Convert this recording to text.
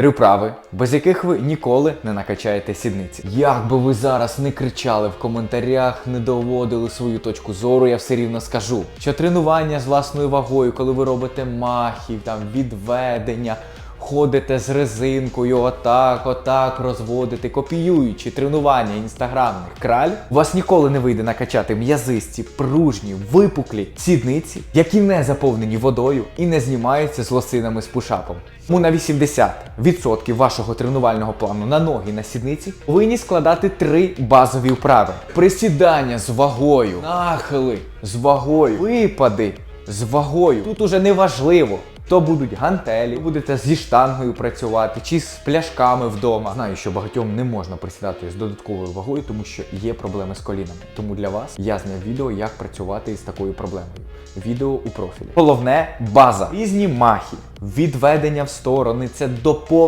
Три вправи, без яких ви ніколи не накачаєте сідниці. Як би ви зараз не кричали в коментарях, не доводили свою точку зору, я все рівно скажу, що тренування з власною вагою, коли ви робите махів, там відведення. Ходите з резинкою, отак, отак розводите, копіюючи тренування інстаграмних краль, у вас ніколи не вийде накачати м'язисті, пружні, випуклі сідниці, які не заповнені водою і не знімаються з лосинами з пушапом. Тому на 80% вашого тренувального плану на ноги на сідниці повинні складати три базові вправи: присідання з вагою, нахили з вагою, випади з вагою. Тут уже не важливо. То будуть гантелі, будете зі штангою працювати чи з пляшками вдома. Знаю, що багатьом не можна присідати з додатковою вагою, тому що є проблеми з колінами. Тому для вас я зняв відео, як працювати із такою проблемою. Відео у профілі. Головне база. Різні махи, відведення в сторони, це доповнення.